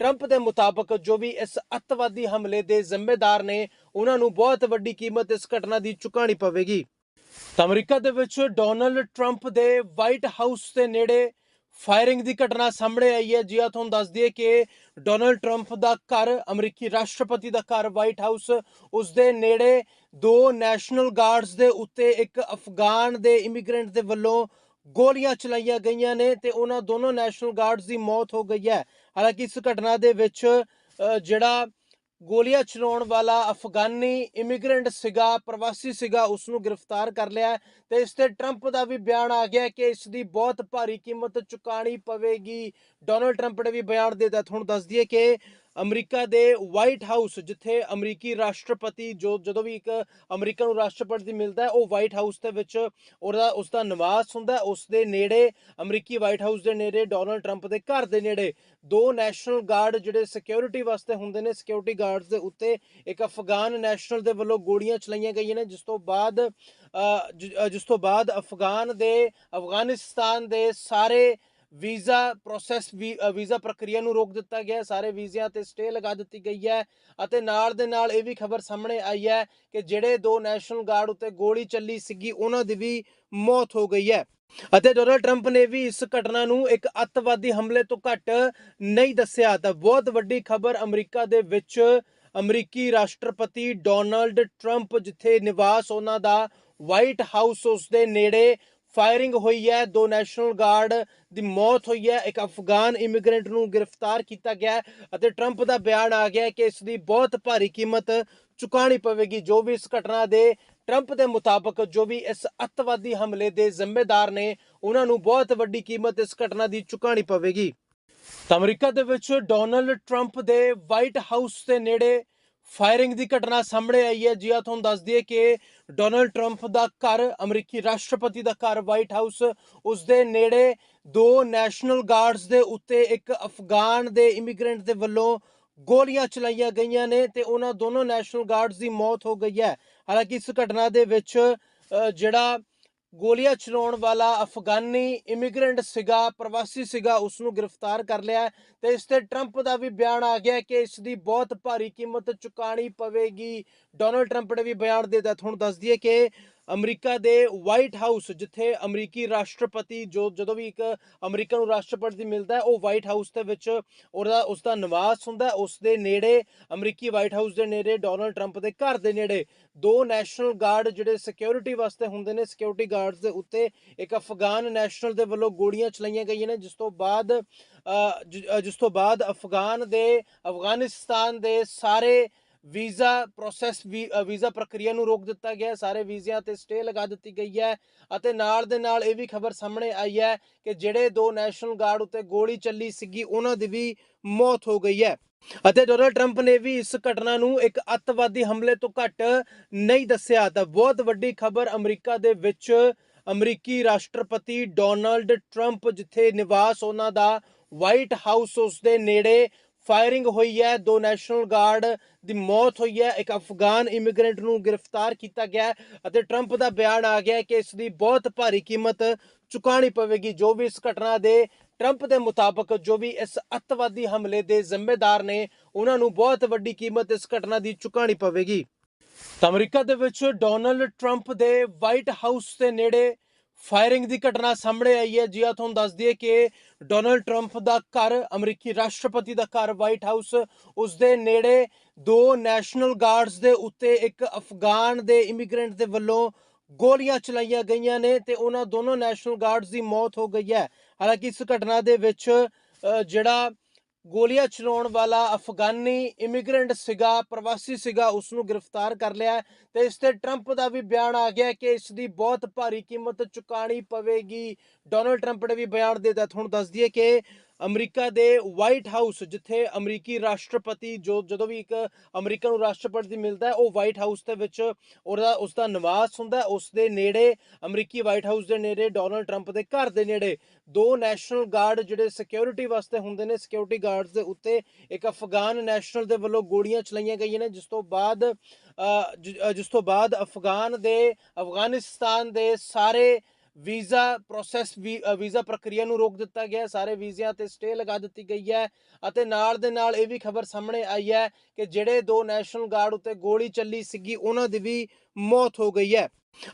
Trump ਦੇ ਮੁਤਾਬਕ ਜੋ ਵੀ ਇਸ ਅੱਤਵਾਦੀ ਹਮਲੇ ਦੇ ਜ਼ਿੰਮੇਦਾਰ ਨੇ, ਉਹਨਾਂ ਨੂੰ ਬਹੁਤ ਵੱਡੀ ਕੀਮਤ ਇਸ ਘਟਨਾ ਦੀ ਚੁਕਾਣੀ ਪਵੇਗੀ। ਤਾਂ ਅਮਰੀਕਾ ਦੇ ਵਿੱਚ ਡੋਨਲਡ ਟਰੰਪ ਦੇ ਵਾਈਟ ਹਾਊਸ ਦੇ ਨੇੜੇ ਫਾਇਰਿੰਗ ਦੀ ਘਟਨਾ ਸਾਹਮਣੇ ਆਈ ਹੈ। ਜੀ ਆ ਤੁਹਾਨੂੰ ਦੱਸ ਦਈਏ ਕਿ ਡੋਨਲਡ ਟਰੰਪ ਦਾ ਘਰ, ਅਮਰੀਕੀ ਰਾਸ਼ਟਰਪਤੀ ਦਾ ਘਰ ਵਾਈਟ ਹਾਊਸ, ਉਸ ਦੇ ਨੇੜੇ ਦੋ ਨੈਸ਼ਨਲ ਗਾਰਡਸ ਦੇ ਉੱਤੇ ਇੱਕ ਅਫਗਾਨ ਦੇ ਇਮੀਗ੍ਰੈਂਟ ਦੇ ਵੱਲੋਂ ਗੋਲੀਆਂ ਚਲਾਈਆਂ ਗਈਆਂ ਨੇ ਤੇ ਉਹਨਾਂ ਦੋਨੋਂ ਨੈਸ਼ਨਲ ਗਾਰਡਸ ਦੀ ਮੌਤ ਹੋ ਗਈ ਹੈ। ਹਾਲਾਂਕਿ ਇਸ ਘਟਨਾ ਦੇ ਵਿੱਚ ਜਿਹੜਾ ਗੋਲੀਆਂ ਚਲਾਉਣ ਵਾਲਾ ਅਫਗਾਨੀ ਇਮੀਗ੍ਰੈਂਟ ਸੀਗਾ, ਪ੍ਰਵਾਸੀ ਸੀਗਾ ਉਸ ਨੂੰ ਗ੍ਰਿਫਤਾਰ ਕਰ ਲਿਆ ਹੈ ਤੇ ਇਸ ਤੇ ਟਰੰਪ ਦਾ ਵੀ ਬਿਆਨ ਆ ਗਿਆ ਕਿ ਇਸ ਦੀ ਬਹੁਤ ਭਾਰੀ ਕੀਮਤ ਚੁਕਾਣੀ ਪਵੇਗੀ। ਡੋਨਲਡ ਟਰੰਪ ਨੇ ਵੀ ਬਿਆਨ ਦੇ ਦਿੱਤਾ ਤੁਹਾਨੂੰ ਦੱਸ ਦਈਏ ਕਿ ਅਮਰੀਕਾ ਦੇ ਵਾਈਟ ਹਾਊਸ ਜਿੱਥੇ ਅਮਰੀਕੀ ਰਾਸ਼ਟਰਪਤੀ ਜੋ ਜਦੋਂ ਵੀ ਇੱਕ ਅਮਰੀਕਾ ਨੂੰ ਰਾਸ਼ਟਰਪਤੀ ਮਿਲਦਾ ਹੈ, ਉਹ ਵਾਈਟ ਹਾਊਸ ਦੇ ਵਿੱਚ ਉਹਦਾ ਉਸ ਦਾ ਨਿਵਾਸ ਹੁੰਦਾ ਹੈ। ਉਸ ਦੇ ਨੇੜੇ, ਅਮਰੀਕੀ ਵਾਈਟ ਹਾਊਸ ਦੇ ਨੇੜੇ, ਡੋਨਲਡ ਟਰੰਪ ਦੇ ਘਰ ਦੇ ਨੇੜੇ ਦੋ ਨੈਸ਼ਨਲ ਗਾਰਡ ਜਿਹੜੇ ਸਿਕਿਉਰਿਟੀ ਵਾਸਤੇ ਹੁੰਦੇ ਨੇ ਸਿਕਿਉਰਿਟੀ ਗਾਰਡਸ ਦੇ ਉੱਤੇ ਇੱਕ ਅਫਗਾਨ ਨੈਸ਼ਨਲ ਦੇ ਵੱਲੋਂ ਗੋਲੀਆਂ ਚਲਾਈਆਂ ਗਈਆਂ ਨੇ, ਜਿਸ ਤੋਂ ਬਾਅਦ ਜਿਸ ਤੋਂ ਬਾਅਦ ਅਫਗਾਨ ਦੇ, ਅਫਗਾਨਿਸਤਾਨ ਦੇ ਸਾਰੇ ਵੀਜ਼ਾ ਪ੍ਰੋਸੈਸ ਵੀਜ਼ਾ ਪ੍ਰਕਿਰਿਆ ਨੂੰ ਰੋਕ ਦਿੱਤਾ ਗਿਆ ਸਾਰੇ ਵੀਜ਼ਿਆਂ ਤੇ ਸਟੇ ਲਗਾ ਦਿੱਤੀ ਗਈ ਹੈ ਅਤੇ ਨਾਲ ਦੇ ਨਾਲ ਇਹ ਵੀ ਖਬਰ ਸਾਹਮਣੇ ਆਈ ਹੈ ਕਿ ਜਿਹੜੇ ਦੋ ਨੈਸ਼ਨਲ ਗਾਰਡ ਉੱਤੇ ਗੋਲੀ ਚੱਲੀ ਸੀਗੀ, ਉਹਨਾਂ ਦੀ ਵੀ ਮੌਤ ਹੋ ਗਈ ਹੈ ਅਤੇ ਡੋਨਲਡ ਟਰੰਪ ਨੇ ਵੀ ਇਸ ਘਟਨਾ ਨੂੰ ਇੱਕ ਅੱਤਵਾਦੀ ਹਮਲੇ ਤੋਂ ਘੱਟ ਨਹੀਂ ਦੱਸਿਆ। ਤਾਂ ਬਹੁਤ ਵੱਡੀ ਖਬਰ ਅਮਰੀਕਾ ਦੇ ਵਿੱਚ ਅਮਰੀਕੀ ਰਾਸ਼ਟਰਪਤੀ ਡੋਨਲਡ ਟਰੰਪ ਜਿੱਥੇ ਨਿਵਾਸ ਉਹਨਾਂ ਦਾ ਵਾਈਟ ਹਾਊਸ ਉਸ ਦੇ ਨੇੜੇ ਫਾਇਰਿੰਗ ਹੋਈ ਹੈ, ਦੋ ਨੈਸ਼ਨਲ ਗਾਰਡ ਦੀ ਮੌਤ ਹੋਈ ਹੈ, ਇੱਕ ਅਫਗਾਨ ਇਮੀਗ੍ਰੈਂਟ ਨੂੰ ਗ੍ਰਿਫਤਾਰ ਕੀਤਾ ਗਿਆ ਅਤੇ ਟਰੰਪ ਦਾ ਬਿਆਨ ਆ ਗਿਆ ਕਿ ਇਸ ਦੀ ਬਹੁਤ ਭਾਰੀ ਕੀਮਤ ਚੁਕਾਣੀ ਪਵੇਗੀ। ਜੋ ਵੀ ਇਸ ਘਟਨਾ ਦੇ ਟਰੰਪ ਦੇ ਮੁਤਾਬਕ ਜੋ ਵੀ ਇਸ ਅੱਤਵਾਦੀ ਹਮਲੇ ਦੇ ਜ਼ਿੰਮੇਦਾਰ ਨੇ, ਉਹਨਾਂ ਨੂੰ ਬਹੁਤ ਵੱਡੀ ਕੀਮਤ ਇਸ ਘਟਨਾ ਦੀ ਚੁਕਾਣੀ ਪਵੇਗੀ। ਤਾਂ ਅਮਰੀਕਾ ਦੇ ਵਿੱਚ ਡੋਨਲਡ ਟਰੰਪ ਦੇ ਵਾਈਟ ਹਾਊਸ ਦੇ ਨੇੜੇ ਫਾਇਰਿੰਗ ਦੀ ਘਟਨਾ ਸਾਹਮਣੇ ਆਈ ਹੈ। ਜੀ ਆ ਤੁਹਾਨੂੰ ਦੱਸ ਦਈਏ ਕਿ ਡੋਨਲਡ ਟਰੰਪ ਦਾ ਘਰ, ਅਮਰੀਕੀ ਰਾਸ਼ਟਰਪਤੀ ਦਾ ਘਰ ਵਾਈਟ ਹਾਊਸ ਉਸ ਦੇ ਨੇੜੇ ਦੋ ਨੈਸ਼ਨਲ ਗਾਰਡਸ ਦੇ ਉੱਤੇ ਇੱਕ ਅਫਗਾਨ ਦੇ ਇਮੀਗ੍ਰੈਂਟ ਦੇ ਵੱਲੋਂ ਗੋਲੀਆਂ ਚਲਾਈਆਂ ਗਈਆਂ ਨੇ ਤੇ ਉਹਨਾਂ ਦੋਨੋਂ ਨੈਸ਼ਨਲ ਗਾਰਡਸ ਦੀ ਮੌਤ ਹੋ ਗਈ ਹੈ। ਹਾਲਾਂਕਿ ਇਸ ਘਟਨਾ ਦੇ ਵਿੱਚ ਜਿਹੜਾ ਗੋਲੀਆਂ ਚਲਾਉਣ ਵਾਲਾ ਅਫਗਾਨੀ ਇਮੀਗ੍ਰੈਂਟ ਸੀਗਾ, ਪ੍ਰਵਾਸੀ ਸੀਗਾ ਉਸ ਨੂੰ ਗ੍ਰਿਫਤਾਰ ਕਰ ਲਿਆ ਤੇ ਇਸ ਤੇ ਟਰੰਪ ਦਾ ਵੀ ਬਿਆਨ ਆ ਗਿਆ ਕਿ ਇਸ ਦੀ ਬਹੁਤ ਭਾਰੀ ਕੀਮਤ ਚੁਕਾਣੀ ਪਵੇਗੀ। ਡੋਨਲਡ ਟਰੰਪ ਨੇ ਵੀ ਬਿਆਨ ਦੇ ਦਿੱਤਾ ਤੁਹਾਨੂੰ ਦੱਸ ਦਈਏ ਕਿ ਅਮਰੀਕਾ ਦੇ ਵਾਈਟ ਹਾਊਸ ਜਿੱਥੇ ਅਮਰੀਕੀ ਰਾਸ਼ਟਰਪਤੀ ਜੋ ਜਦੋਂ ਵੀ ਇੱਕ ਅਮਰੀਕਾ ਨੂੰ ਰਾਸ਼ਟਰਪਤੀ ਮਿਲਦਾ ਹੈ, ਉਹ ਵਾਈਟ ਹਾਊਸ ਦੇ ਵਿੱਚ ਉਹਦਾ ਉਸ ਦਾ ਨਿਵਾਸ ਹੁੰਦਾ ਉਸ ਦੇ ਨੇੜੇ, ਅਮਰੀਕੀ ਵਾਈਟ ਹਾਊਸ ਦੇ ਨੇੜੇ, ਡੋਨਲਡ ਟਰੰਪ ਦੇ ਘਰ ਦੇ ਨੇੜੇ ਦੋ ਨੈਸ਼ਨਲ ਗਾਰਡ ਜਿਹੜੇ ਸਿਕਿਉਰਿਟੀ ਵਾਸਤੇ ਹੁੰਦੇ ਨੇ ਸਿਕਿਉਰਿਟੀ ਗਾਰਡਸ ਦੇ ਉੱਤੇ ਇੱਕ ਅਫਗਾਨ ਨੈਸ਼ਨਲ ਦੇ ਵੱਲੋਂ ਗੋਲੀਆਂ ਚਲਾਈਆਂ ਗਈਆਂ ਨੇ, ਜਿਸ ਤੋਂ ਬਾਅਦ ਜਿਸ ਤੋਂ ਬਾਅਦ ਅਫਗਾਨ ਦੇ, ਅਫਗਾਨਿਸਤਾਨ ਦੇ ਸਾਰੇ ਵੀਜ਼ਾ ਪ੍ਰੋਸੈਸ ਵੀਜ਼ਾ ਪ੍ਰਕਿਰਿਆ ਨੂੰ ਰੋਕ ਦਿੱਤਾ ਗਿਆ ਹੈ। ਸਾਰੇ ਵੀਜ਼ਿਆਂ ਤੇ ਸਟੇ ਲਗਾ ਦਿੱਤੀ ਗਈ ਹੈ ਅਤੇ ਨਾਲ ਦੇ ਨਾਲ ਇਹ ਵੀ ਖਬਰ ਸਾਹਮਣੇ ਆਈ ਹੈ ਕਿ ਜਿਹੜੇ ਦੋ ਨੈਸ਼ਨਲ ਗਾਰਡ ਉੱਤੇ ਗੋਲੀ ਚੱਲੀ ਸੀਗੀ, ਉਹਨਾਂ ਦੀ ਵੀ ਮੌਤ ਹੋ ਗਈ ਹੈ ਅਤੇ ਡੋਨਲਡ ਟਰੰਪ ਨੇ ਵੀ ਇਸ ਘਟਨਾ ਨੂੰ ਇੱਕ ਅੱਤਵਾਦੀ ਹਮਲੇ ਤੋਂ ਘੱਟ ਨਹੀਂ ਦੱਸਿਆ ਤਾਂ ਬਹੁਤ ਵੱਡੀ ਖਬਰ ਅਮਰੀਕਾ ਦੇ ਵਿੱਚ ਅਮਰੀਕੀ ਰਾਸ਼ਟਰਪਤੀ ਡੋਨਲਡ ਟਰੰਪ ਜਿੱਥੇ ਨਿਵਾਸ ਉਹਨਾਂ ਦਾ ਵਾਈਟ ਹਾਊਸ ਉਸ ਦੇ ਨੇੜੇ ਫਾਇਰਿੰਗ ਹੋਈ ਹੈ, ਦੋ ਨੈਸ਼ਨਲ ਗਾਰਡ ਦੀ ਮੌਤ ਹੋਈ ਹੈ, ਇੱਕ ਅਫਗਾਨ ਇਮੀਗ੍ਰੈਂਟ ਨੂੰ ਗ੍ਰਿਫਤਾਰ ਕੀਤਾ ਗਿਆ ਅਤੇ ਟਰੰਪ ਦਾ ਬਿਆਨ ਆ ਗਿਆ ਕਿ ਇਸ ਦੀ ਬਹੁਤ ਭਾਰੀ ਕੀਮਤ ਚੁਕਾਣੀ ਪਵੇਗੀ। ਜੋ ਵੀ ਇਸ ਘਟਨਾ ਦੇ ਟਰੰਪ ਦੇ ਮੁਤਾਬਕ ਜੋ ਵੀ ਇਸ ਅੱਤਵਾਦੀ ਹਮਲੇ ਦੇ ਜ਼ਿੰਮੇਦਾਰ ਨੇ, ਉਹਨਾਂ ਨੂੰ ਬਹੁਤ ਵੱਡੀ ਕੀਮਤ ਇਸ ਘਟਨਾ ਦੀ ਚੁਕਾਣੀ ਪਵੇਗੀ। ਤਾਂ ਅਮਰੀਕਾ ਦੇ ਵਿੱਚ ਡੋਨਲਡ ਟਰੰਪ ਦੇ ਵਾਈਟ ਹਾਊਸ ਦੇ ਨੇੜੇ ਫਾਇਰਿੰਗ ਦੀ ਘਟਨਾ ਸਾਹਮਣੇ ਆਈ ਹੈ। ਜੀ ਆ ਤੁਹਾਨੂੰ ਦੱਸ ਦਈਏ ਕਿ ਡੋਨਲਡ ਟਰੰਪ ਦਾ ਘਰ, ਅਮਰੀਕੀ ਰਾਸ਼ਟਰਪਤੀ ਦਾ ਘਰ ਵਾਈਟ ਹਾਊਸ ਉਸ ਦੇ ਨੇੜੇ ਦੋ ਨੈਸ਼ਨਲ ਗਾਰਡਸ ਦੇ ਉੱਤੇ ਇੱਕ ਅਫਗਾਨ ਦੇ ਇਮੀਗ੍ਰੈਂਟ ਦੇ ਵੱਲੋਂ ਗੋਲੀਆਂ ਚਲਾਈਆਂ ਗਈਆਂ ਨੇ ਤੇ ਉਹਨਾਂ ਦੋਨੋਂ ਨੈਸ਼ਨਲ ਗਾਰਡਸ ਦੀ ਮੌਤ ਹੋ ਗਈ ਹੈ। ਹਾਲਾਂਕਿ ਇਸ ਘਟਨਾ ਦੇ ਵਿੱਚ ਜਿਹੜਾ ਗੋਲੀਆਂ ਚਲਾਉਣ ਵਾਲਾ ਅਫਗਾਨੀ ਇਮੀਗ੍ਰੈਂਟ ਸੀਗਾ, ਪ੍ਰਵਾਸੀ ਸੀਗਾ ਉਸ ਨੂੰ ਗ੍ਰਿਫਤਾਰ ਕਰ ਲਿਆ ਤੇ ਇਸ ਤੇ ਟਰੰਪ ਦਾ ਵੀ ਬਿਆਨ ਆ ਗਿਆ ਕਿ ਇਸ ਦੀ ਬਹੁਤ ਭਾਰੀ ਕੀਮਤ ਚੁਕਾਣੀ ਪਵੇਗੀ। ਡੋਨਲਡ ਟਰੰਪ ਨੇ ਵੀ ਬਿਆਨ ਦੇ ਦਿੱਤਾ ਤੁਹਾਨੂੰ ਦੱਸ ਦਈਏ ਕਿ ਅਮਰੀਕਾ ਦੇ ਵਾਈਟ ਹਾਊਸ ਜਿੱਥੇ ਅਮਰੀਕੀ ਰਾਸ਼ਟਰਪਤੀ ਜੋ ਜਦੋਂ ਵੀ ਇੱਕ ਅਮਰੀਕਾ ਨੂੰ ਰਾਸ਼ਟਰਪਤੀ ਮਿਲਦਾ ਹੈ ਉਹ ਵਾਈਟ ਹਾਊਸ ਦੇ ਵਿੱਚ ਉਹਦਾ ਉਸ ਦਾ ਨਿਵਾਸ ਹੁੰਦਾ। ਉਸ ਦੇ ਨੇੜੇ, ਅਮਰੀਕੀ ਵਾਈਟ ਹਾਊਸ ਦੇ ਨੇੜੇ ਡੋਨਲਡ ਟਰੰਪ ਦੇ ਘਰ ਦੇ ਨੇੜੇ ਦੋ ਨੈਸ਼ਨਲ ਗਾਰਡ ਜਿਹੜੇ ਸਿਕਿਉਰਿਟੀ ਵਾਸਤੇ ਹੁੰਦੇ ਨੇ ਸਿਕਿਉਰਿਟੀ ਗਾਰਡਸ ਦੇ ਉੱਤੇ ਇੱਕ ਅਫਗਾਨ ਨੈਸ਼ਨਲ ਦੇ ਵੱਲੋਂ ਗੋਲੀਆਂ ਚਲਾਈਆਂ ਗਈਆਂ ਨੇ, ਜਿਸ ਤੋਂ ਬਾਅਦ ਜਿਸ ਤੋਂ ਬਾਅਦ ਅਫਗਾਨ ਦੇ, ਅਫਗਾਨਿਸਤਾਨ ਦੇ ਸਾਰੇ ਵੀਜ਼ਾ ਪ੍ਰੋਸੈਸ ਵੀਜ਼ਾ ਪ੍ਰਕਿਰਿਆ ਨੂੰ ਰੋਕ ਦਿੱਤਾ ਗਿਆ ਹੈ। ਸਾਰੇ ਵੀਜ਼ਿਆਂ ਤੇ ਸਟੇ ਲਗਾ ਦਿੱਤੀ ਗਈ ਹੈ ਅਤੇ ਨਾਲ ਦੇ ਨਾਲ ਇਹ ਵੀ ਖਬਰ ਸਾਹਮਣੇ ਆਈ ਹੈ ਕਿ ਜਿਹੜੇ ਦੋ ਨੈਸ਼ਨਲ ਗਾਰਡ ਉੱਤੇ ਗੋਲੀ ਚੱਲੀ ਸੀਗੀ, ਉਹਨਾਂ ਦੀ ਵੀ ਮੌਤ ਹੋ ਗਈ ਹੈ।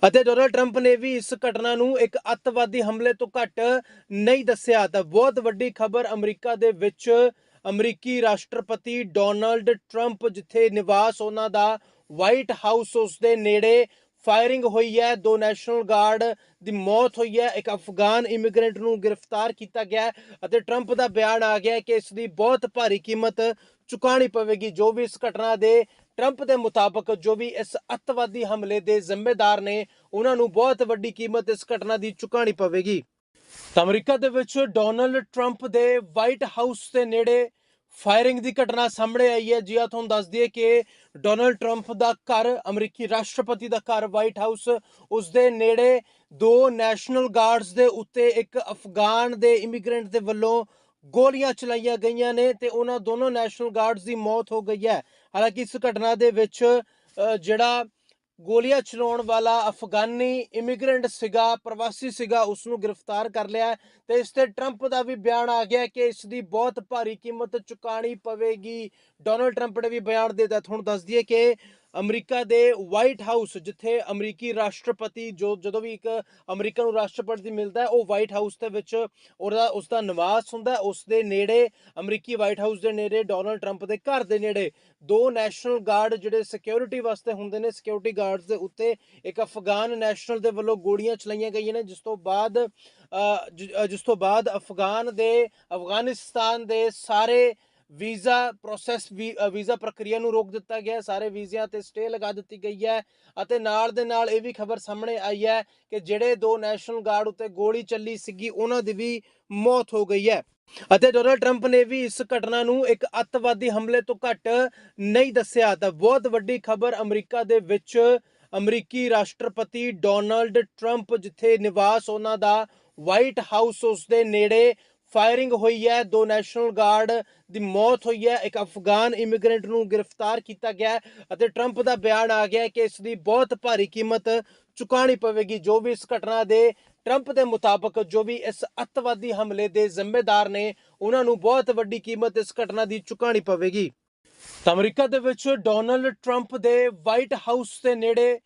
ਅਤੇ ਡੋਨਲਡ ਟਰੰਪ ਨੇ ਵੀ ਇਸ ਘਟਨਾ ਨੂੰ ਇੱਕ ਅੱਤਵਾਦੀ ਹਮਲੇ ਤੋਂ ਘੱਟ ਨਹੀਂ ਦੱਸਿਆ। ਤਾਂ ਬਹੁਤ ਵੱਡੀ ਖਬਰ ਅਮਰੀਕਾ ਦੇ ਵਿੱਚ ਅਮਰੀਕੀ ਰਾਸ਼ਟਰਪਤੀ ਡੋਨਲਡ ਟਰੰਪ ਜਿੱਥੇ ਨਿਵਾਸ ਉਹਨਾਂ ਦਾ ਵਾਈਟ ਹਾਊਸ ਉਸ ਦੇ ਨੇੜੇ ਫਾਇਰਿੰਗ ਹੋਈ ਹੈ, ਦੋ ਨੈਸ਼ਨਲ ਗਾਰਡ ਦੀ ਮੌਤ ਹੋਈ ਹੈ, ਇੱਕ ਅਫਗਾਨ ਇਮੀਗ੍ਰੈਂਟ ਨੂੰ ਗ੍ਰਿਫਤਾਰ ਕੀਤਾ ਗਿਆ ਅਤੇ ਟਰੰਪ ਦਾ ਬਿਆਨ ਆ ਗਿਆ ਕਿ ਇਸ ਦੀ ਬਹੁਤ ਭਾਰੀ ਕੀਮਤ ਚੁਕਾਣੀ ਪਵੇਗੀ। ਜੋ ਵੀ ਇਸ ਘਟਨਾ ਦੇ ਟਰੰਪ ਦੇ ਮੁਤਾਬਕ, ਜੋ ਵੀ ਇਸ ਅੱਤਵਾਦੀ ਹਮਲੇ ਦੇ ਜ਼ਿੰਮੇਦਾਰ ਨੇ, ਉਹਨਾਂ ਨੂੰ ਬਹੁਤ ਵੱਡੀ ਕੀਮਤ ਇਸ ਘਟਨਾ ਦੀ ਚੁਕਾਣੀ ਪਵੇਗੀ। ਤਾਂ ਅਮਰੀਕਾ ਦੇ ਵਿੱਚ ਡੋਨਲਡ ਟਰੰਪ ਦੇ ਵਾਈਟ ਹਾਊਸ ਦੇ ਨੇੜੇ ਫਾਇਰਿੰਗ ਦੀ ਘਟਨਾ ਸਾਹਮਣੇ ਆਈ ਹੈ। ਜੀ ਆ ਤੁਹਾਨੂੰ ਦੱਸ ਦਈਏ ਕਿ ਡੋਨਲਡ ਟਰੰਪ ਦਾ ਘਰ, ਅਮਰੀਕੀ ਰਾਸ਼ਟਰਪਤੀ ਦਾ ਘਰ ਵਾਈਟ ਹਾਊਸ ਉਸ ਦੇ ਨੇੜੇ ਦੋ ਨੈਸ਼ਨਲ ਗਾਰਡਸ ਦੇ ਉੱਤੇ ਇੱਕ ਅਫਗਾਨ ਦੇ ਇਮੀਗ੍ਰੈਂਟ ਦੇ ਵੱਲੋਂ ਗੋਲੀਆਂ ਚਲਾਈਆਂ ਗਈਆਂ ਨੇ ਤੇ ਉਹਨਾਂ ਦੋਨੋਂ ਨੈਸ਼ਨਲ ਗਾਰਡਸ ਦੀ ਮੌਤ ਹੋ ਗਈ ਹੈ। ਹਾਲਾਂਕਿ ਇਸ ਘਟਨਾ ਦੇ ਵਿੱਚ ਜਿਹੜਾ ਗੋਲੀਆਂ ਚਲਾਉਣ ਵਾਲਾ ਅਫਗਾਨੀ ਇਮੀਗ੍ਰੈਂਟ ਸੀਗਾ, ਪ੍ਰਵਾਸੀ ਸੀਗਾ ਉਸ ਨੂੰ ਗ੍ਰਿਫਤਾਰ ਕਰ ਲਿਆ ਤੇ ਇਸ ਤੇ ਟਰੰਪ ਦਾ ਵੀ ਬਿਆਨ ਆ ਗਿਆ ਕਿ ਇਸ ਦੀ ਬਹੁਤ ਭਾਰੀ ਕੀਮਤ ਚੁਕਾਣੀ ਪਵੇਗੀ। ਡੋਨਲਡ ਟਰੰਪ ਨੇ ਵੀ ਬਿਆਨ ਦੇ ਦਿੱਤਾ ਤੁਹਾਨੂੰ ਦੱਸ ਦਈਏ ਕਿ ਅਮਰੀਕਾ ਦੇ ਵਾਈਟ ਹਾਊਸ ਜਿੱਥੇ ਅਮਰੀਕੀ ਰਾਸ਼ਟਰਪਤੀ ਜੋ ਜਦੋਂ ਵੀ ਇੱਕ ਅਮਰੀਕਾ ਨੂੰ ਰਾਸ਼ਟਰਪਤੀ ਮਿਲਦਾ ਹੈ, ਉਹ ਵਾਈਟ ਹਾਊਸ ਦੇ ਵਿੱਚ ਉਹਦਾ ਉਸ ਦਾ ਨਿਵਾਸ ਹੁੰਦਾ ਉਸ ਦੇ ਨੇੜੇ, ਅਮਰੀਕੀ ਵਾਈਟ ਹਾਊਸ ਦੇ ਨੇੜੇ, ਡੋਨਲਡ ਟਰੰਪ ਦੇ ਘਰ ਦੇ ਨੇੜੇ ਦੋ ਨੈਸ਼ਨਲ ਗਾਰਡ ਜਿਹੜੇ ਸਿਕਿਉਰਿਟੀ ਵਾਸਤੇ ਹੁੰਦੇ ਨੇ ਸਿਕਿਉਰਿਟੀ ਗਾਰਡਸ ਦੇ ਉੱਤੇ ਇੱਕ ਅਫਗਾਨ ਨੈਸ਼ਨਲ ਦੇ ਵੱਲੋਂ ਗੋਲੀਆਂ ਚਲਾਈਆਂ ਗਈਆਂ ਨੇ, ਜਿਸ ਤੋਂ ਬਾਅਦ ਜਿਸ ਤੋਂ ਬਾਅਦ ਅਫਗਾਨ ਦੇ, ਅਫਗਾਨਿਸਤਾਨ ਦੇ ਸਾਰੇ ਵੀਜ਼ਾ ਪ੍ਰੋਸੈਸ ਵੀਜ਼ਾ ਪ੍ਰਕਿਰਿਆ ਨੂੰ ਰੋਕ ਦਿੱਤਾ ਗਿਆ ਹੈ, ਸਾਰੇ ਵੀਜ਼ਿਆਂ ਤੇ ਸਟੇ ਲਗਾ ਦਿੱਤੀ ਗਈ ਹੈ ਅਤੇ ਨਾਲ ਦੇ ਨਾਲ ਇਹ ਵੀ ਖਬਰ ਸਾਹਮਣੇ ਆਈ ਹੈ ਕਿ ਜਿਹੜੇ ਦੋ ਨੈਸ਼ਨਲ ਗਾਰਡ ਉੱਤੇ ਗੋਲੀ ਚੱਲੀ ਸੀਗੀ, ਉਹਨਾਂ ਦੀ ਵੀ ਮੌਤ ਹੋ ਗਈ ਹੈ ਅਤੇ ਡੋਨਲਡ ਟਰੰਪ ਨੇ ਵੀ ਇਸ ਘਟਨਾ ਨੂੰ ਇੱਕ ਅੱਤਵਾਦੀ ਹਮਲੇ ਤੋਂ ਘੱਟ ਨਹੀਂ ਦੱਸਿਆ। ਤਾਂ ਬਹੁਤ ਵੱਡੀ ਖਬਰ ਅਮਰੀਕਾ ਦੇ ਵਿੱਚ ਅਮਰੀਕੀ ਰਾਸ਼ਟਰਪਤੀ ਡੋਨਲਡ ਟਰੰਪ ਜਿੱਥੇ ਨਿਵਾਸ ਉਹਨਾਂ ਦਾ ਵਾਈਟ ਹਾਊਸ ਉਸ ਦੇ ਨੇੜੇ ਫਾਇਰਿੰਗ ਹੋਈ ਹੈ, ਦੋ ਨੈਸ਼ਨਲ ਗਾਰਡ ਦੀ ਮੌਤ ਹੋਈ ਹੈ, ਇੱਕ ਅਫਗਾਨ ਇਮੀਗ੍ਰੈਂਟ ਨੂੰ ਗ੍ਰਿਫਤਾਰ ਕੀਤਾ ਗਿਆ ਅਤੇ ਟਰੰਪ ਦਾ ਬਿਆਨ ਆ ਗਿਆ ਕਿ ਇਸ ਦੀ ਬਹੁਤ ਭਾਰੀ ਕੀਮਤ ਚੁਕਾਣੀ ਪਵੇਗੀ। ਜੋ ਵੀ ਇਸ ਘਟਨਾ ਦੇ ਟਰੰਪ ਦੇ ਮੁਤਾਬਕ ਜੋ ਵੀ ਇਸ ਅੱਤਵਾਦੀ ਹਮਲੇ ਦੇ ਜ਼ਿੰਮੇਦਾਰ ਨੇ, ਉਹਨਾਂ ਨੂੰ ਬਹੁਤ ਵੱਡੀ ਕੀਮਤ ਇਸ ਘਟਨਾ ਦੀ ਚੁਕਾਣੀ ਪਵੇਗੀ। ਤਾਂ ਅਮਰੀਕਾ ਦੇ ਵਿੱਚ ਡੋਨਲਡ ਟਰੰਪ ਦੇ ਵਾਈਟ ਹਾਊਸ ਦੇ ਨੇੜੇ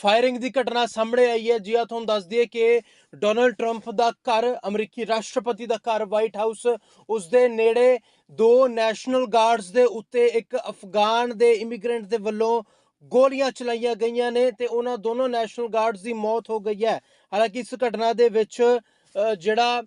ਫਾਇਰਿੰਗ ਦੀ ਘਟਨਾ ਸਾਹਮਣੇ ਆਈ ਹੈ। ਜੀ ਆ ਤੁਹਾਨੂੰ ਦੱਸ ਦਈਏ ਕਿ ਡੋਨਲਡ ਟਰੰਪ ਦਾ ਘਰ, ਅਮਰੀਕੀ ਰਾਸ਼ਟਰਪਤੀ ਦਾ ਘਰ ਵਾਈਟ ਹਾਊਸ ਉਸ ਦੇ ਨੇੜੇ ਦੋ ਨੈਸ਼ਨਲ ਗਾਰਡਸ ਦੇ ਉੱਤੇ ਇੱਕ ਅਫਗਾਨ ਦੇ ਇਮੀਗ੍ਰੈਂਟ ਦੇ ਵੱਲੋਂ ਗੋਲੀਆਂ ਚਲਾਈਆਂ ਗਈਆਂ ਨੇ ਤੇ ਉਹਨਾਂ ਦੋਨੋਂ ਨੈਸ਼ਨਲ ਗਾਰਡਸ ਦੀ ਮੌਤ ਹੋ ਗਈ ਹੈ। ਹਾਲਾਂਕਿ ਇਸ ਘਟਨਾ ਦੇ ਵਿੱਚ ਜਿਹੜਾ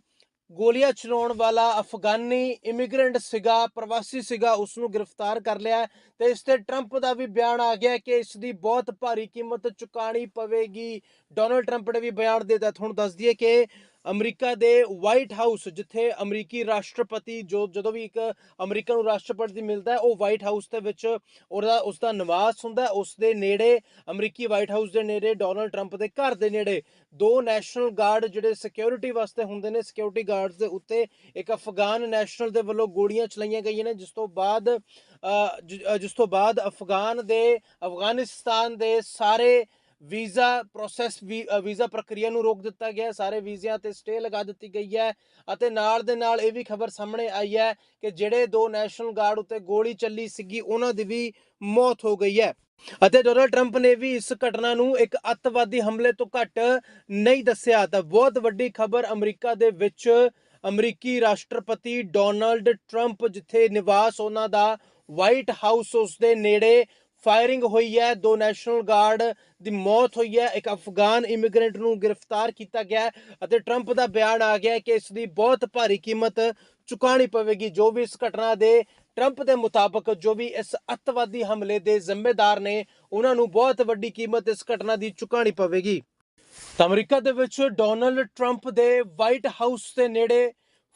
ਗੋਲੀਆਂ ਚਲਾਉਣ ਵਾਲਾ ਅਫਗਾਨੀ ਇਮੀਗ੍ਰੈਂਟ ਸੀਗਾ, ਪ੍ਰਵਾਸੀ ਸੀਗਾ ਉਸ ਨੂੰ ਗ੍ਰਿਫਤਾਰ ਕਰ ਲਿਆ ਤੇ ਇਸ ਤੇ ਟਰੰਪ ਦਾ ਵੀ ਬਿਆਨ ਆ ਗਿਆ ਕਿ ਇਸ ਦੀ ਬਹੁਤ ਭਾਰੀ ਕੀਮਤ ਚੁਕਾਣੀ ਪਵੇਗੀ। ਡੋਨਲਡ ਟਰੰਪ ਨੇ ਵੀ ਬਿਆਨ ਦੇ ਦਿੱਤਾ। ਤੁਹਾਨੂੰ ਦੱਸ ਦਈਏ ਕਿ ਅਮਰੀਕਾ ਦੇ ਵਾਈਟ ਹਾਊਸ ਜਿੱਥੇ ਅਮਰੀਕੀ ਰਾਸ਼ਟਰਪਤੀ ਜੋ ਜਦੋਂ ਵੀ ਇੱਕ ਅਮਰੀਕਾ ਨੂੰ ਰਾਸ਼ਟਰਪਤੀ ਮਿਲਦਾ ਹੈ, ਉਹ ਵਾਈਟ ਹਾਊਸ ਦੇ ਵਿੱਚ ਉਹਦਾ ਉਸ ਦਾ ਨਿਵਾਸ ਹੁੰਦਾ ਉਸ ਦੇ ਨੇੜੇ, ਅਮਰੀਕੀ ਵਾਈਟ ਹਾਊਸ ਦੇ ਨੇੜੇ, ਡੋਨਲਡ ਟਰੰਪ ਦੇ ਘਰ ਦੇ ਨੇੜੇ ਦੋ ਨੈਸ਼ਨਲ ਗਾਰਡ ਜਿਹੜੇ ਸਿਕਿਉਰਿਟੀ ਵਾਸਤੇ ਹੁੰਦੇ ਨੇ ਸਿਕਿਉਰਿਟੀ ਗਾਰਡਸ ਦੇ ਉੱਤੇ ਇੱਕ ਅਫਗਾਨ ਨੈਸ਼ਨਲ ਦੇ ਵੱਲੋਂ ਗੋਲੀਆਂ ਚਲਾਈਆਂ ਗਈਆਂ ਨੇ, ਜਿਸ ਤੋਂ ਬਾਅਦ ਜਿਸ ਤੋਂ ਬਾਅਦ ਅਫਗਾਨ ਦੇ, ਅਫਗਾਨਿਸਤਾਨ ਦੇ ਸਾਰੇ ਵੀਜ਼ਾ ਪ੍ਰੋਸੈਸ ਵੀਜ਼ਾ ਪ੍ਰਕਿਰਿਆ ਨੂੰ ਰੋਕ ਦਿੱਤਾ ਗਿਆ ਹੈ, ਸਾਰੇ ਵੀਜ਼ਿਆਂ ਤੇ ਸਟੇ ਲਗਾ ਦਿੱਤੀ ਗਈ ਹੈ ਅਤੇ ਨਾਲ ਦੇ ਨਾਲ ਇਹ ਵੀ ਖਬਰ ਸਾਹਮਣੇ ਆਈ ਹੈ ਕਿ ਜਿਹੜੇ ਦੋ ਨੈਸ਼ਨਲ ਗਾਰਡ ਉੱਤੇ ਗੋਲੀ ਚੱਲੀ ਸੀਗੀ, ਉਹਨਾਂ ਦੀ ਵੀ ਮੌਤ ਹੋ ਗਈ ਹੈ ਅਤੇ ਡੋਨਲਡ ਟਰੰਪ ਨੇ ਵੀ ਇਸ ਘਟਨਾ ਨੂੰ ਇੱਕ ਅੱਤਵਾਦੀ ਹਮਲੇ ਤੋਂ ਘੱਟ ਨਹੀਂ ਦੱਸਿਆ। ਤਾਂ ਬਹੁਤ ਵੱਡੀ ਖਬਰ ਅਮਰੀਕਾ ਦੇ ਵਿੱਚ ਅਮਰੀਕੀ ਰਾਸ਼ਟਰਪਤੀ ਡੋਨਲਡ ਟਰੰਪ ਜਿੱਥੇ ਨਿਵਾਸ ਉਹਨਾਂ ਦਾ ਵਾਈਟ ਹਾਊਸ ਉਸ ਦੇ ਨੇੜੇ ਫਾਇਰਿੰਗ ਹੋਈ ਹੈ, ਦੋ ਨੈਸ਼ਨਲ ਗਾਰਡ ਦੀ ਮੌਤ ਹੋਈ ਹੈ, ਇੱਕ ਅਫਗਾਨ ਇਮੀਗ੍ਰੈਂਟ ਨੂੰ ਗ੍ਰਿਫਤਾਰ ਕੀਤਾ ਗਿਆ ਅਤੇ ਟਰੰਪ ਦਾ ਬਿਆਨ ਆ ਗਿਆ ਕਿ ਇਸ ਦੀ ਬਹੁਤ ਭਾਰੀ ਕੀਮਤ ਚੁਕਾਣੀ ਪਵੇਗੀ। ਜੋ ਵੀ ਇਸ ਘਟਨਾ ਦੇ ਟਰੰਪ ਦੇ ਮੁਤਾਬਕ ਜੋ ਵੀ ਇਸ ਅੱਤਵਾਦੀ ਹਮਲੇ ਦੇ ਜ਼ਿੰਮੇਦਾਰ ਨੇ, ਉਹਨਾਂ ਨੂੰ ਬਹੁਤ ਵੱਡੀ ਕੀਮਤ ਇਸ ਘਟਨਾ ਦੀ ਚੁਕਾਣੀ ਪਵੇਗੀ। ਤਾਂ ਅਮਰੀਕਾ ਦੇ ਵਿੱਚ ਡੋਨਲਡ ਟਰੰਪ ਦੇ ਵਾਈਟ ਹਾਊਸ ਦੇ ਨੇੜੇ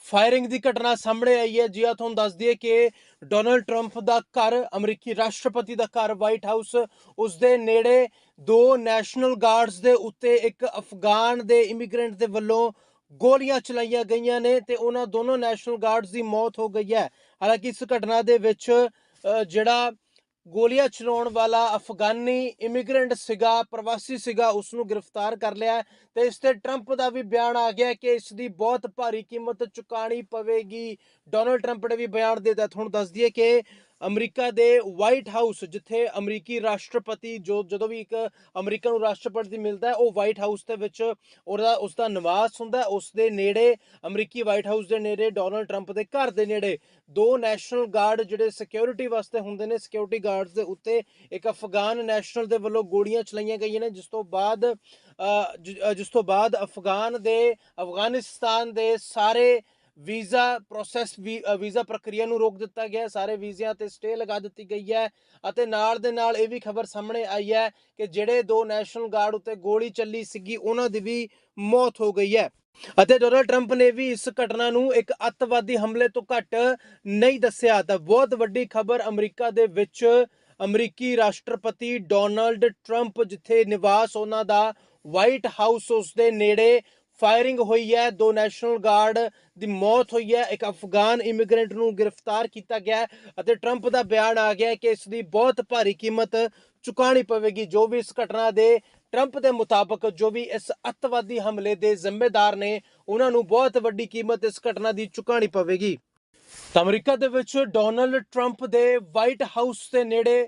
ਫਾਇਰਿੰਗ ਦੀ ਘਟਨਾ ਸਾਹਮਣੇ ਆਈ ਹੈ। ਜੀ ਆ ਤੁਹਾਨੂੰ ਦੱਸ ਦਈਏ ਕਿ ਡੋਨਲਡ ਟਰੰਪ ਦਾ ਘਰ, ਅਮਰੀਕੀ ਰਾਸ਼ਟਰਪਤੀ ਦਾ ਘਰ ਵਾਈਟ ਹਾਊਸ ਉਸ ਦੇ ਨੇੜੇ ਦੋ ਨੈਸ਼ਨਲ ਗਾਰਡਸ ਦੇ ਉੱਤੇ ਇੱਕ ਅਫਗਾਨ ਦੇ ਇਮੀਗ੍ਰੈਂਟ ਦੇ ਵੱਲੋਂ ਗੋਲੀਆਂ ਚਲਾਈਆਂ ਗਈਆਂ ਨੇ ਤੇ ਉਹਨਾਂ ਦੋਨੋਂ ਨੈਸ਼ਨਲ ਗਾਰਡਸ ਦੀ ਮੌਤ ਹੋ ਗਈ ਹੈ। ਹਾਲਾਂਕਿ ਇਸ ਘਟਨਾ ਦੇ ਵਿੱਚ ਜਿਹੜਾ ਗੋਲੀਆਂ ਚਲਾਉਣ ਵਾਲਾ ਅਫਗਾਨੀ ਇਮੀਗ੍ਰੈਂਟ ਸੀਗਾ, ਪ੍ਰਵਾਸੀ ਸੀਗਾ ਉਸ ਨੂੰ ਗ੍ਰਿਫਤਾਰ ਕਰ ਲਿਆ ਤੇ ਇਸ ਤੇ ਟਰੰਪ ਦਾ ਵੀ ਬਿਆਨ ਆ ਗਿਆ ਕਿ ਇਸ ਦੀ ਬਹੁਤ ਭਾਰੀ ਕੀਮਤ ਚੁਕਾਣੀ ਪਵੇਗੀ। ਡੋਨਲਡ ਟਰੰਪ ਨੇ ਵੀ ਬਿਆਨ ਦੇ ਦਿੱਤਾ ਤੁਹਾਨੂੰ ਦੱਸ ਦਈਏ ਕਿ ਅਮਰੀਕਾ ਦੇ ਵਾਈਟ ਹਾਊਸ ਜਿੱਥੇ ਅਮਰੀਕੀ ਰਾਸ਼ਟਰਪਤੀ ਜੋ ਜਦੋਂ ਵੀ ਇੱਕ ਅਮਰੀਕਾ ਨੂੰ ਰਾਸ਼ਟਰਪਤੀ ਮਿਲਦਾ ਹੈ ਉਹ ਵਾਈਟ ਹਾਊਸ ਦੇ ਵਿੱਚ ਉਹਦਾ ਉਸ ਦਾ ਨਿਵਾਸ ਹੁੰਦਾ। ਉਸ ਦੇ ਨੇੜੇ, ਅਮਰੀਕੀ ਵਾਈਟ ਹਾਊਸ ਦੇ ਨੇੜੇ ਡੋਨਲਡ ਟਰੰਪ ਦੇ ਘਰ ਦੇ ਨੇੜੇ ਦੋ ਨੈਸ਼ਨਲ ਗਾਰਡ ਜਿਹੜੇ ਸਿਕਿਉਰਿਟੀ ਵਾਸਤੇ ਹੁੰਦੇ ਨੇ ਸਿਕਿਉਰਿਟੀ ਗਾਰਡਸ ਦੇ ਉੱਤੇ ਇੱਕ ਅਫਗਾਨ ਨੈਸ਼ਨਲ ਦੇ ਵੱਲੋਂ ਗੋਲੀਆਂ ਚਲਾਈਆਂ ਗਈਆਂ ਨੇ, ਜਿਸ ਤੋਂ ਬਾਅਦ ਜਿਸ ਤੋਂ ਬਾਅਦ ਅਫਗਾਨ ਦੇ, ਅਫਗਾਨਿਸਤਾਨ ਦੇ ਸਾਰੇ ਵੀਜ਼ਾ ਪ੍ਰੋਸੈਸ ਵੀਜ਼ਾ ਪ੍ਰਕਿਰਿਆ ਨੂੰ ਰੋਕ ਦਿੱਤਾ ਗਿਆ ਹੈ, ਸਾਰੇ ਵੀਜ਼ਿਆਂ ਤੇ ਸਟੇ ਲਗਾ ਦਿੱਤੀ ਗਈ ਹੈ ਅਤੇ ਨਾਲ ਦੇ ਨਾਲ ਇਹ ਵੀ ਖਬਰ ਸਾਹਮਣੇ ਆਈ ਹੈ ਕਿ ਜਿਹੜੇ ਦੋ ਨੈਸ਼ਨਲ ਗਾਰਡ ਉੱਤੇ ਗੋਲੀ ਚੱਲੀ ਸੀਗੀ, ਉਹਨਾਂ ਦੀ ਵੀ ਮੌਤ ਹੋ ਗਈ ਹੈ ਅਤੇ ਡੋਨਲਡ ਟਰੰਪ ਨੇ ਵੀ ਇਸ ਘਟਨਾ ਨੂੰ ਇੱਕ ਅੱਤਵਾਦੀ ਹਮਲੇ ਤੋਂ ਘੱਟ ਨਹੀਂ ਦੱਸਿਆ। ਤਾਂ ਬਹੁਤ ਵੱਡੀ ਖਬਰ ਅਮਰੀਕਾ ਦੇ ਵਿੱਚ ਅਮਰੀਕੀ ਰਾਸ਼ਟਰਪਤੀ ਡੋਨਲਡ ਟਰੰਪ ਜਿੱਥੇ ਨਿਵਾਸ ਉਹਨਾਂ ਦਾ ਵਾਈਟ ਹਾਊਸ ਉਸ ਦੇ ਨੇੜੇ ਫਾਇਰਿੰਗ ਹੋਈ ਹੈ, ਦੋ ਨੈਸ਼ਨਲ ਗਾਰਡ ਦੀ ਮੌਤ ਹੋਈ ਹੈ, ਇੱਕ ਅਫਗਾਨ ਇਮੀਗ੍ਰੈਂਟ ਨੂੰ ਗ੍ਰਿਫਤਾਰ ਕੀਤਾ ਗਿਆ ਅਤੇ ਟਰੰਪ ਦਾ ਬਿਆਨ ਆ ਗਿਆ ਕਿ ਇਸ ਦੀ ਬਹੁਤ ਭਾਰੀ ਕੀਮਤ ਚੁਕਾਣੀ ਪਵੇਗੀ। ਜੋ ਵੀ ਇਸ ਘਟਨਾ ਦੇ ਟਰੰਪ ਦੇ ਮੁਤਾਬਕ, ਜੋ ਵੀ ਇਸ ਅੱਤਵਾਦੀ ਹਮਲੇ ਦੇ ਜ਼ਿੰਮੇਦਾਰ ਨੇ, ਉਹਨਾਂ ਨੂੰ ਬਹੁਤ ਵੱਡੀ ਕੀਮਤ ਇਸ ਘਟਨਾ ਦੀ ਚੁਕਾਣੀ ਪਵੇਗੀ। ਤਾਂ ਅਮਰੀਕਾ ਦੇ ਵਿੱਚ ਡੋਨਲਡ ਟਰੰਪ ਦੇ ਵਾਈਟ ਹਾਊਸ ਦੇ ਨੇੜੇ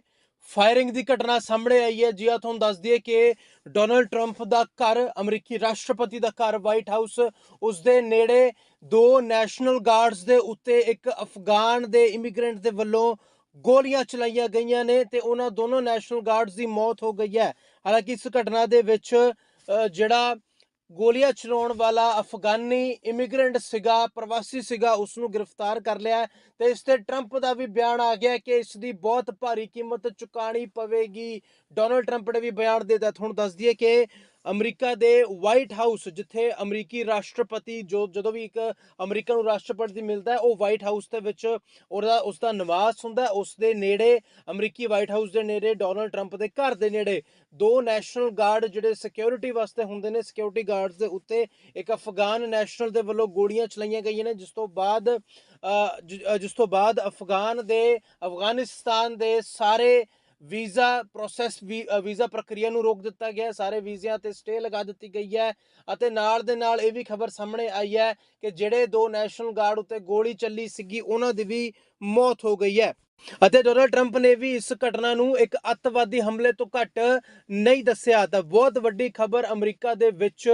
ਫਾਇਰਿੰਗ ਦੀ ਘਟਨਾ ਸਾਹਮਣੇ ਆਈ ਹੈ। ਜੀ ਆ ਤੁਹਾਨੂੰ ਦੱਸ ਦਈਏ ਕਿ ਡੋਨਲਡ ਟਰੰਪ ਦਾ ਘਰ, ਅਮਰੀਕੀ ਰਾਸ਼ਟਰਪਤੀ ਦਾ ਘਰ, ਵਾਈਟ ਹਾਊਸ, ਉਸ ਦੇ ਨੇੜੇ ਦੋ ਨੈਸ਼ਨਲ ਗਾਰਡਸ ਦੇ ਉੱਤੇ ਇੱਕ ਅਫਗਾਨ ਦੇ ਇਮੀਗ੍ਰੈਂਟ ਦੇ ਵੱਲੋਂ ਗੋਲੀਆਂ ਚਲਾਈਆਂ ਗਈਆਂ ਨੇ ਤੇ ਉਹਨਾਂ ਦੋਨੋਂ ਨੈਸ਼ਨਲ ਗਾਰਡਸ ਦੀ ਮੌਤ ਹੋ ਗਈ ਹੈ। ਹਾਲਾਂਕਿ ਇਸ ਘਟਨਾ ਦੇ ਵਿੱਚ ਜਿਹੜਾ ਗੋਲੀਆਂ ਚਲਾਉਣ ਵਾਲਾ ਅਫਗਾਨੀ ਇਮੀਗ੍ਰੈਂਟ ਸੀਗਾ, ਪ੍ਰਵਾਸੀ ਸੀਗਾ ਉਸ ਨੂੰ ਗ੍ਰਿਫਤਾਰ ਕਰ ਲਿਆ ਤੇ ਇਸ ਤੇ ਟਰੰਪ ਦਾ ਵੀ ਬਿਆਨ ਆ ਗਿਆ ਕਿ ਇਸ ਦੀ ਬਹੁਤ ਭਾਰੀ ਕੀਮਤ ਚੁਕਾਣੀ ਪਵੇਗੀ। ਡੋਨਲਡ ਟਰੰਪ ਨੇ ਵੀ ਬਿਆਨ ਦੇ ਦਿੱਤਾ। ਤੁਹਾਨੂੰ ਦੱਸ ਦਈਏ ਕਿ ਅਮਰੀਕਾ ਦੇ ਵਾਈਟ ਹਾਊਸ ਜਿੱਥੇ ਅਮਰੀਕੀ ਰਾਸ਼ਟਰਪਤੀ ਜੋ ਜਦੋਂ ਵੀ ਇੱਕ ਅਮਰੀਕਾ ਨੂੰ ਰਾਸ਼ਟਰਪਤੀ ਮਿਲਦਾ ਹੈ, ਉਹ ਵਾਈਟ ਹਾਊਸ ਦੇ ਵਿੱਚ ਉਹਦਾ ਉਸ ਦਾ ਨਿਵਾਸ ਹੁੰਦਾ ਉਸ ਦੇ ਨੇੜੇ, ਅਮਰੀਕੀ ਵਾਈਟ ਹਾਊਸ ਦੇ ਨੇੜੇ ਡੋਨਲਡ ਟਰੰਪ ਦੇ ਘਰ ਦੇ ਨੇੜੇ ਦੋ ਨੈਸ਼ਨਲ ਗਾਰਡ ਜਿਹੜੇ ਸਿਕਿਉਰਿਟੀ ਵਾਸਤੇ ਹੁੰਦੇ ਨੇ ਸਿਕਿਉਰਿਟੀ ਗਾਰਡਸ ਦੇ ਉੱਤੇ ਇੱਕ ਅਫਗਾਨ ਨੈਸ਼ਨਲ ਦੇ ਵੱਲੋਂ ਗੋਲੀਆਂ ਚਲਾਈਆਂ ਗਈਆਂ ਨੇ, ਜਿਸ ਤੋਂ ਬਾਅਦ ਜਿਸ ਤੋਂ ਬਾਅਦ ਅਫਗਾਨ ਦੇ, ਅਫਗਾਨਿਸਤਾਨ ਦੇ ਸਾਰੇ ਵੀਜ਼ਾ ਪ੍ਰੋਸੈਸ ਵੀਜ਼ਾ ਪ੍ਰਕਿਰਿਆ ਨੂੰ ਰੋਕ ਦਿੱਤਾ ਗਿਆ ਹੈ। ਸਾਰੇ ਵੀਜ਼ਿਆਂ ਤੇ ਸਟੇ ਲਗਾ ਦਿੱਤੀ ਗਈ ਹੈ ਅਤੇ ਨਾਲ ਦੇ ਨਾਲ ਇਹ ਵੀ ਖਬਰ ਸਾਹਮਣੇ ਆਈ ਹੈ ਕਿ ਜਿਹੜੇ ਦੋ ਨੈਸ਼ਨਲ ਗਾਰਡ ਉੱਤੇ ਗੋਲੀ ਚੱਲੀ ਸੀਗੀ, ਉਹਨਾਂ ਦੀ ਵੀ ਮੌਤ ਹੋ ਗਈ ਹੈ। ਅਤੇ ਡੋਨਲਡ ਟਰੰਪ ਨੇ ਵੀ ਇਸ ਘਟਨਾ ਨੂੰ ਇੱਕ ਅੱਤਵਾਦੀ ਹਮਲੇ ਤੋਂ ਘੱਟ ਨਹੀਂ ਦੱਸਿਆ। ਤਾਂ ਬਹੁਤ ਵੱਡੀ ਖਬਰ ਅਮਰੀਕਾ ਦੇ ਵਿੱਚ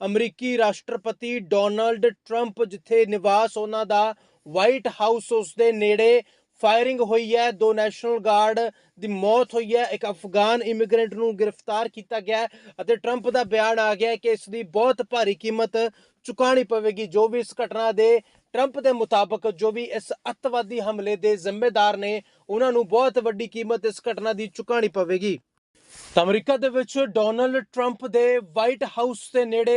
ਅਮਰੀਕੀ ਰਾਸ਼ਟਰਪਤੀ ਡੋਨਲਡ ਟਰੰਪ ਜਿੱਥੇ ਨਿਵਾਸ ਉਹਨਾਂ ਦਾ ਵਾਈਟ ਹਾਊਸ ਉਸ ਦੇ ਨੇੜੇ ਫਾਇਰਿੰਗ ਹੋਈ ਹੈ, ਦੋ ਨੈਸ਼ਨਲ ਗਾਰਡ ਦੀ ਮੌਤ ਹੋਈ ਹੈ, ਇੱਕ ਅਫਗਾਨ ਇਮੀਗ੍ਰੈਂਟ ਨੂੰ ਗ੍ਰਿਫਤਾਰ ਕੀਤਾ ਗਿਆ ਅਤੇ ਟਰੰਪ ਦਾ ਬਿਆਨ ਆ ਗਿਆ ਕਿ ਇਸ ਦੀ ਬਹੁਤ ਭਾਰੀ ਕੀਮਤ ਚੁਕਾਣੀ ਪਵੇਗੀ। ਜੋ ਵੀ ਇਸ ਘਟਨਾ ਦੇ ਟਰੰਪ ਦੇ ਮੁਤਾਬਕ, ਜੋ ਵੀ ਇਸ ਅੱਤਵਾਦੀ ਹਮਲੇ ਦੇ ਜ਼ਿੰਮੇਦਾਰ ਨੇ, ਉਹਨਾਂ ਨੂੰ ਬਹੁਤ ਵੱਡੀ ਕੀਮਤ ਇਸ ਘਟਨਾ ਦੀ ਚੁਕਾਣੀ ਪਵੇਗੀ। ਤਾਂ ਅਮਰੀਕਾ ਦੇ ਵਿੱਚ ਡੋਨਲਡ ਟਰੰਪ ਦੇ ਵਾਈਟ ਹਾਊਸ ਦੇ ਨੇੜੇ